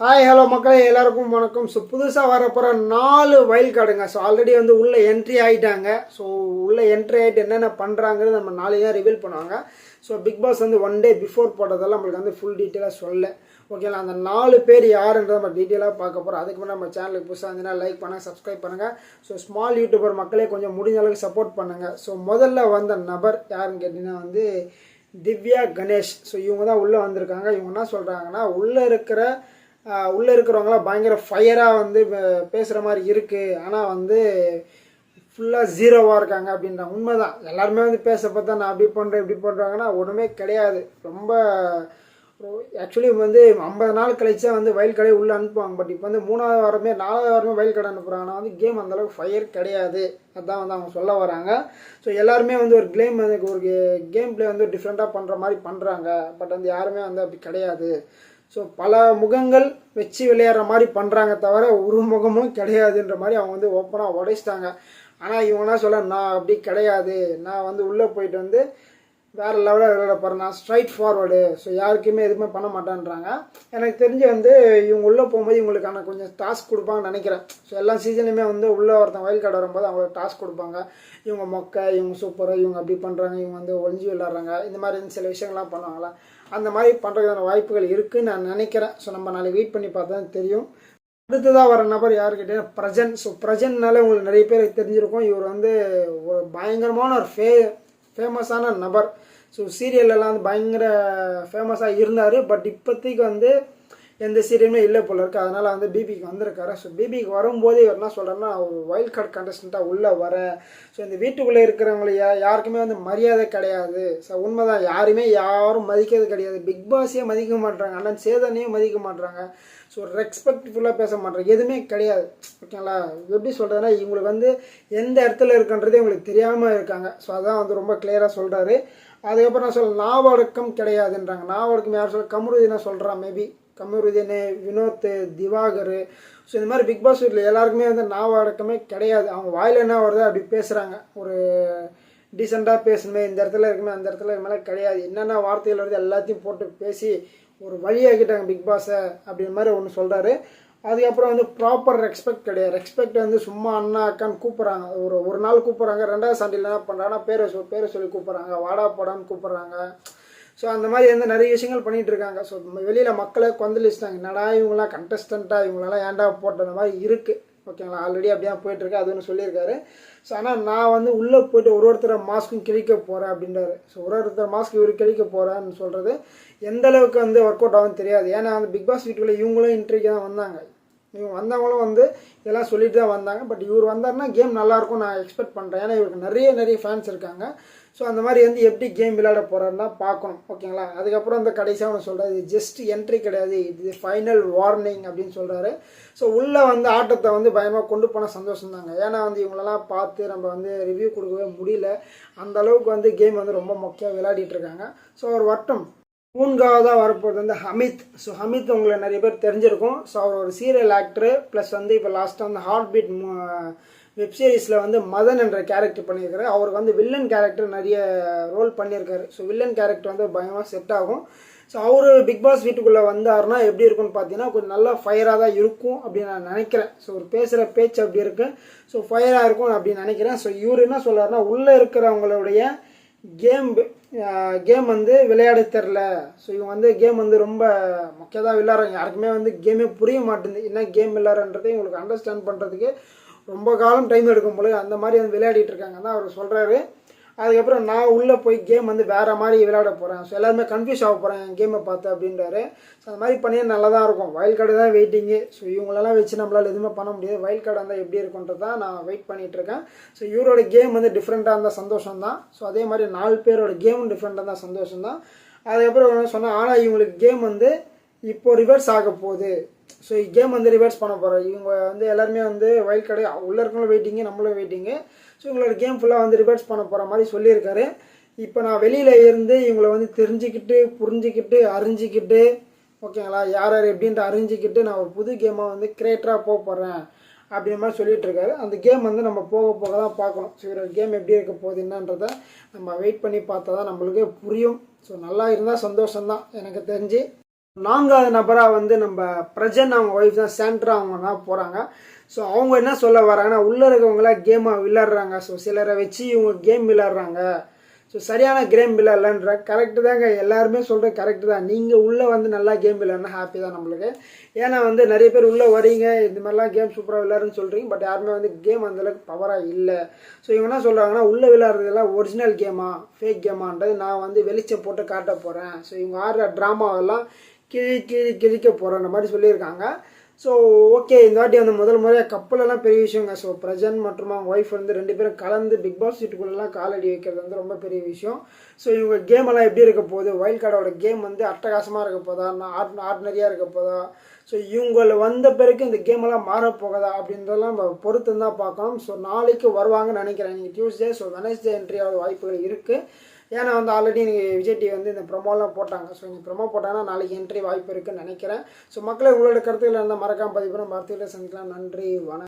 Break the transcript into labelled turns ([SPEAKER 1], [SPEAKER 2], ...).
[SPEAKER 1] Hi hello மக்களே எல்லாருக்கும் வணக்கம். ஸோ புதுசாக வரப்போகிற நாலு வயல் கார்டுங்க ஸோ ஆல்ரெடி வந்து உள்ளே என்ட்ரி ஆகிட்டாங்க ஸோ உள்ளே என்ட்ரி ஆகிட்டு என்னென்ன பண்ணுறாங்கிறது நம்ம நாளைக்கு தான் ரிவீல் பண்ணுவாங்க. ஸோ பிக் பாஸ் வந்து ஒன் டே பிஃபோர் போட்டதெல்லாம் நம்மளுக்கு வந்து ஃபுல் டீட்டெயிலாக சொல்ல ஓகேங்களா அந்த நாலு பேர் யாருன்றத நம்ம டீட்டெயிலாக பார்க்க போகிறோம் அதுக்கு முன்னாடி நம்ம சேனலுக்கு புதுசாக இருந்ததுன்னா லைக் பண்ணுங்கள் சப்ஸ்கிரைப் பண்ணுங்கள் ஸோ ஸ்மால் யூடியூபர் மக்களே கொஞ்சம் முடிஞ்ச அளவுக்கு சப்போர்ட் பண்ணுங்கள் ஸோ முதல்ல வந்த நபர் யாருன்னு கேட்டிங்கன்னா வந்து திவ்யா கணேஷ். ஸோ இவங்க தான் உள்ளே வந்திருக்காங்க. இவங்க என்ன சொல்கிறாங்கன்னா உள்ளே இருக்கிற உள்ளே இருக்கிறவங்களாம் பயங்கர ஃபயராக வந்து பேசுகிற மாதிரி இருக்குது ஆனால் வந்து ஃபுல்லாக ஜீரோவாக இருக்காங்க அப்படின்றாங்க உண்மைதான். எல்லாருமே வந்து பேச பார்த்தா நான் அப்படி பண்ணுறேன் இப்படி பண்ணுறாங்கன்னா ஒன்றுமே கிடையாது. ரொம்ப ஆக்சுவலி வந்து ஐம்பது நாள் கழிச்சா வந்து வயல் கடை உள்ளே அனுப்புவாங்க. பட் இப்போ வந்து மூணாவது வாரமே நாலாவது வாரமே வயல் கடை அனுப்புகிறாங்க ஆனால் வந்து கேம் அந்தளவுக்கு ஃபயர் கிடையாது. அதான் வந்து அவங்க சொல்ல வராங்க. ஸோ எல்லாருமே வந்து ஒரு கேம் வந்து ஒரு கேம் பிளே வந்து டிஃப்ரெண்ட்டாக பண்ணுற மாதிரி பண்ணுறாங்க பட் வந்து யாருமே வந்து அப்படி கிடையாது. ஸோ பல முகங்கள் வச்சு விளையாடுற மாதிரி பண்ணுறாங்க தவிர ஒரு முகமும் கிடையாதுன்ற மாதிரி அவங்க வந்து ஓப்பனாக உடைச்சிட்டாங்க. ஆனால் இவங்கன்னா சொல்ல நான் அப்படி கிடையாது. நான் வந்து உள்ளே போயிட்டு வந்து வேறு லெவலில் விளையாட போகிறேன் நான் ஸ்ட்ரைட் ஃபார்வர்டு ஸோ யாருக்குமே எதுவுமே பண்ண மாட்டேன்றாங்க. எனக்கு தெரிஞ்சு வந்து இவங்க உள்ளே போகும்போது இவங்களுக்கான கொஞ்சம் டாஸ்க் கொடுப்பாங்கன்னு நினைக்கிறேன். ஸோ எல்லா சீசன்லையுமே வந்து உள்ளே ஒருத்தன் வயல் கார்டு வரும்போது அவங்களுக்கு டாஸ்க் கொடுப்பாங்க. இவங்க மொக்கை இவங்க சூப்பராக இவங்க அப்படி பண்ணுறாங்க இவங்க வந்து ஒளிஞ்சு விளாட்றாங்க இந்த மாதிரி சில விஷயங்கள்லாம் பண்ணுவாங்களா அந்த மாதிரி பண்ணுறதுக்கான வாய்ப்புகள் இருக்குன்னு நான் நினைக்கிறேன். ஸோ நம்ம நாளைக்கு வெயிட் பண்ணி பார்த்தா தான் தெரியும். அடுத்ததாக வர நபர் யார் கேட்டீங்கன்னா பிரஜன். ஸோ பிரஜன்னால உங்களுக்கு நிறைய பேருக்கு தெரிஞ்சிருக்கும். இவர் வந்து ஒரு பயங்கரமான ஒரு ஃபே ஃபேமஸான நபர். ஸோ சீரியல்லலாம் வந்து பயங்கர ஃபேமஸாக இருந்தார். பட் இப்போதைக்கு வந்து எந்த சீரியலுமே இல்லை போல இருக்கு. அதனால் வந்து பிபிக்கு வந்திருக்காரு. ஸோ பிபிக்கு வரும்போது இவர் என்ன சொல்கிறேன்னா ஒரு வைல்ட் கார்டு கண்டஸ்டண்ட்டாக உள்ளே வர. ஸோ இந்த வீட்டுக்குள்ளே இருக்கிறவங்களையா யாருக்குமே வந்து மரியாதை கிடையாது. ஸோ உண்மைதான். யாருமே யாரும் மதிக்கிறது கிடையாது. பிக் பாஸையே மதிக்க மாட்றாங்க. அண்ணன் சேதனையும் மதிக்க மாட்றாங்க. ஸோ ரெஸ்பெக்ட்ஃபுல்லாக பேச மாட்றாங்க. எதுவுமே கிடையாது. ஓகேங்களா? எப்படி சொல்கிறதுனா இவங்களுக்கு வந்து எந்த இடத்துல இருக்குன்றதே இவங்களுக்கு தெரியாமல் இருக்காங்க. ஸோ அதான் வந்து ரொம்ப கிளியராக சொல்கிறாரு அதுக்கப்புறம் நான் சொல்ல நாவடக்கம் கிடையாதுன்றாங்க. நாவடக்கம் யார் சொல்ல கமருதீனா சொல்கிறான் மேபி கமருதீன் வினோத் திவாகர். ஸோ இந்த மாதிரி பிக் பாஸ் வீட்டில் எல்லாருக்குமே வந்து நாவடக்கமே கிடையாது. அவங்க வாயில் என்ன வருதோ அப்படி பேசுகிறாங்க ஒரு டீசெண்டாக பேசணுமே இந்த இடத்துல இருக்குமே அந்த இடத்துல இது மேலே கிடையாது. என்னென்ன வார்த்தைகள் வருது எல்லாத்தையும் போட்டு பேசி ஒரு வழியாக்கிட்டாங்க பிக் பாஸை அப்படின்ற மாதிரி ஒன்று சொல்கிறாரு அதுக்கப்புறம் வந்து ப்ராப்பர் ரெஸ்பெக்ட் கிடையாது. ரெஸ்பெக்ட் வந்து சும்மா அண்ணா அக்கான்னு கூப்பிட்றாங்க. ஒரு ஒரு நாள் கூப்பிட்றாங்க. ரெண்டாவது சண்டையில் என்ன பண்ணுறாங்கன்னா பேரை சொல் பேரை சொல்லி கூப்பிட்றாங்க. வாடா போடான்னு கூப்பிட்றாங்க. ஸோ அந்த மாதிரி வந்து நிறைய விஷயங்கள் பண்ணிகிட்டு இருக்காங்க ஸோ வெளியில் மக்களை கொந்தளிச்சிட்டாங்க. என்னடா இவங்களாம் கண்டஸ்டண்ட்டாக இவங்களெல்லாம் ஏன்டா போட்ட அந்த மாதிரி இருக்குது ஓகேங்களா ஆல்ரெடி அப்படியே போயிட்டுருக்கு. அது ஒன்று சொல்லியிருக்காரு. ஸோ ஆனால் நான் வந்து உள்ளே போயிட்டு ஒரு ஒருத்தரை மாஸ்க்கும் கிழிக்க போகிறேன் அப்படின்றாரு. ஸோ ஒரு ஒருத்தர் மாஸ்க் இவர் கிழிக்க போகிறேன்னு சொல்கிறது எந்த அளவுக்கு வந்து ஒர்க் அவுட் ஆகும் தெரியாது. ஏன்னா வந்து பிக் பாஸ் வீட்டுக்குள்ளே இவங்களும் இன்ட்ரிக்கு தான் வந்தாங்க. இவங்க வந்தவங்களும் வந்து இதெல்லாம் சொல்லிட்டு தான் வந்தாங்க. பட் இவர் வந்தாருன்னா கேம் நல்லாயிருக்கும் நான் எக்ஸ்பெக்ட் பண்ணுறேன் ஏன்னா இவருக்கு நிறைய நிறைய ஃபேன்ஸ் இருக்காங்க. ஸோ அந்த மாதிரி வந்து எப்படி கேம் விளையாட போகிறாருன்னா பார்க்கணும். ஓகேங்களா அதுக்கப்புறம் அந்த கடைசியாக ஒன்று சொல்கிறாரு இது ஜஸ்ட் என்ட்ரி கிடையாது. இது ஃபைனல் வார்னிங் அப்படின்னு சொல்கிறாரு ஸோ உள்ளே வந்து ஆட்டத்தை வந்து பயமாக கொண்டு போன சந்தோஷம் தாங்க. ஏன்னா வந்து இவங்களெல்லாம் பார்த்து நம்ம வந்து ரிவ்யூ கொடுக்கவே முடியல. அந்த அளவுக்கு வந்து கேம் வந்து ரொம்ப மொக்கையாக விளையாடிட்டு இருக்காங்க. ஸோ ஒரு வட்டம் மூன்காவதாக வரப்போகிறது வந்து ஹமித். ஸோ ஹமித் உங்களை நிறைய பேர் தெரிஞ்சிருக்கும். ஸோ அவர் ஒரு சீரியல் ஆக்டரு ப்ளஸ் வந்து இப்போ லாஸ்ட்டாக வந்து ஹார்ட் பீட் வெப் சீரிஸில் வந்து மதன் என்ற கேரக்டர் பண்ணியிருக்காரு. அவருக்கு வந்து வில்லன் கேரக்டர் நிறைய ரோல் பண்ணியிருக்காரு. ஸோ வில்லன் கேரக்டர் வந்து பயமாக செட் ஆகும். ஸோ அவர் பிக் பாஸ் வீட்டுக்குள்ளே வந்தாருன்னா எப்படி இருக்கும்னு பார்த்தீங்கன்னா கொஞ்சம் நல்லா ஃபயராக தான் இருக்கும் அப்படின்னு நான் நினைக்கிறேன். ஸோ ஒரு பேசுகிற பேச்சு அப்படி இருக்கு. ஸோ ஃபயராக இருக்கும் அப்படின்னு நினைக்கிறேன். ஸோ இவர் என்ன சொல்கிறாருன்னா உள்ளே இருக்கிறவங்களுடைய கேம் கேம் வந்து விளையாட தெரில ஸோ இவங்க வந்து கேம் வந்து ரொம்ப முக்கியதாக விளையாடுறாங்க யாருக்குமே வந்து கேமே புரிய மாட்டேங்குது. என்ன கேம் விளையாடுறன்றதை இவங்களுக்கு அண்டர்ஸ்டாண்ட் பண்ணுறதுக்கு ரொம்ப காலம் டைம் எடுக்கும் போல அந்த மாதிரி வந்து விளையாடிட்டு இருக்காங்க தான் அவர் சொல்கிறாரு அதுக்கப்புறம் நான் உள்ளே போய் கேம் வந்து வேறு மாதிரி விளையாட போகிறேன் ஸோ எல்லாருமே கன்ஃபியூஸ் ஆக போகிறேன் என் கேமை பார்த்து அப்படின்றாரு. ஸோ அந்த மாதிரி பண்ணியே நல்லா தான் இருக்கும். வயல் கார்டு தான் வெயிட்டிங்கு ஸோ இவங்களெல்லாம் வச்சு நம்மளால் எதுவுமே பண்ண முடியாது. வயல் கார்டு இருந்தால் எப்படி இருக்குன்றது தான் நான் வெயிட் பண்ணிகிட்ருக்கேன் இருக்கேன் ஸோ இவரோட கேம் வந்து டிஃப்ரெண்ட்டாக இருந்தால் சந்தோஷம் தான் ஸோ அதே மாதிரி நாலு பேரோட கேமும் டிஃப்ரெண்ட்டாக இருந்தால் சந்தோஷம் தான் அதுக்கப்புறம் சொன்னால் ஆனால் இவங்களுக்கு கேம் வந்து இப்போது ரிவர்ஸ் ஆக போகுது. ஸோ கேம் வந்து ரிவர்ஸ் பண்ண போகிறோம் இவங்க வந்து எல்லாருமே வந்து வைல்ட் கடை உள்ளே இருக்கவங்களும் வெயிட்டிங்கு நம்மளும் வெயிட்டிங்கு ஸோ இவங்களோட கேம் ஃபுல்லாக வந்து ரிவர்ஸ் பண்ண போகிற மாதிரி சொல்லியிருக்காரு. இப்போ நான் வெளியில் இருந்து இவங்களை வந்து தெரிஞ்சுக்கிட்டு புரிஞ்சுக்கிட்டு அறிஞ்சிக்கிட்டு ஓகேங்களா? யார் யார் எப்படின்ட்டு அறிஞ்சிக்கிட்டு நான் ஒரு புது கேமாக வந்து கிரியேட்டராக போக போகிறேன் அப்படின்ற மாதிரி சொல்லிகிட்ருக்காரு இருக்காரு அந்த கேம் வந்து நம்ம போக போக தான் பார்க்கணும். ஸோ இவரோட கேம் எப்படி இருக்க போகுது என்னன்றதை நம்ம வெயிட் பண்ணி பார்த்தா தான் நம்மளுக்கு புரியும். ஸோ நல்லா இருந்தால் சந்தோஷம்தான் எனக்கு தெரிஞ்சு. நான்காவது நபராக வந்து நம்ம பிரஜன் அவங்க ஒய்ஃப் தான் சாண்ட்ரா அவங்க தான் போகிறாங்க ஸோ அவங்க என்ன சொல்ல வராங்கன்னா உள்ளே இருக்கவங்களாம் கேமாக விளாட்றாங்க ஸோ சிலரை வச்சு இவங்க கேம் விளாட்றாங்க ஸோ சரியான கேம் விளாட்லன்ற கரெக்டு தாங்க. எல்லாருமே சொல்கிறது கரெக்டு தான். நீங்கள் உள்ளே வந்து நல்லா கேம் விளாட்னா ஹாப்பி தான் நம்மளுக்கு. ஏன்னா வந்து நிறைய பேர் உள்ளே வரீங்க இந்த மாதிரிலாம் கேம் சூப்பராக விளாட்றன்னு சொல்கிறீங்க பட் யாருமே வந்து கேம் அந்தளவுக்கு பவராக இல்லை. ஸோ இவங்க என்ன சொல்கிறாங்கன்னா உள்ளே விளையாடுறதெல்லாம் ஒரிஜினல் கேமா ஃபேக் கேமான்றது நான் வந்து வெளிச்சம் போட்டு காட்ட போகிறேன் ஸோ இவங்க ஆடுற ட்ராமாவெல்லாம் கிழி கிழி கிழிக்க போகிறன்ற மாதிரி சொல்லியிருக்காங்க. ஸோ ஓகே இந்த வாட்டி வந்து முதல் முறையாக கப்பலெல்லாம் பெரிய விஷயங்க. ஸோ பிரஜன் மற்றும் அவங்க ஒய்ஃப் வந்து ரெண்டு பேரும் கலந்து பிக் பாஸ் வீட்டுக்குள்ளெல்லாம் காலடி வைக்கிறது வந்து ரொம்ப பெரிய விஷயம். ஸோ இவங்க கேம் எல்லாம் எப்படி இருக்க போகுது? வைல்ட் கார்டோட கேம் வந்து அட்டகாசமாக இருக்க போதா? ஆர்ட் ஆர்டினரியாக இருக்க போதா? ஸோ இவங்கள வந்த பிறகு இந்த கேம் எல்லாம் மாறப் போகுதா அப்படின்றதெல்லாம் நம்ம பொறுத்து தான் பார்க்கணும். ஸோ நாளைக்கு வருவாங்கன்னு நினைக்கிறேன். நீங்கள் டியூஸ்டே ஸோ வெனஸ்டே என்ட்ரி ஆக வாய்ப்புகள் இருக்குது ஏன்னா வந்து ஆல்ரெடி விஜய் டிவி வந்து இந்த ப்ரொமோலாம் போட்டாங்க. ஸோ இந்த ப்ரொமோ போட்டாங்கன்னா நாளைக்கு என்ட்ரி வாய்ப்பு இருக்குன்னு நினைக்கிறேன். ஸோ மக்களை உங்களோட கருத்துக்கள் இருந்தால் மறக்காம பதிவு பண்ண சந்திக்கலாம். நன்றி வணக்கம்.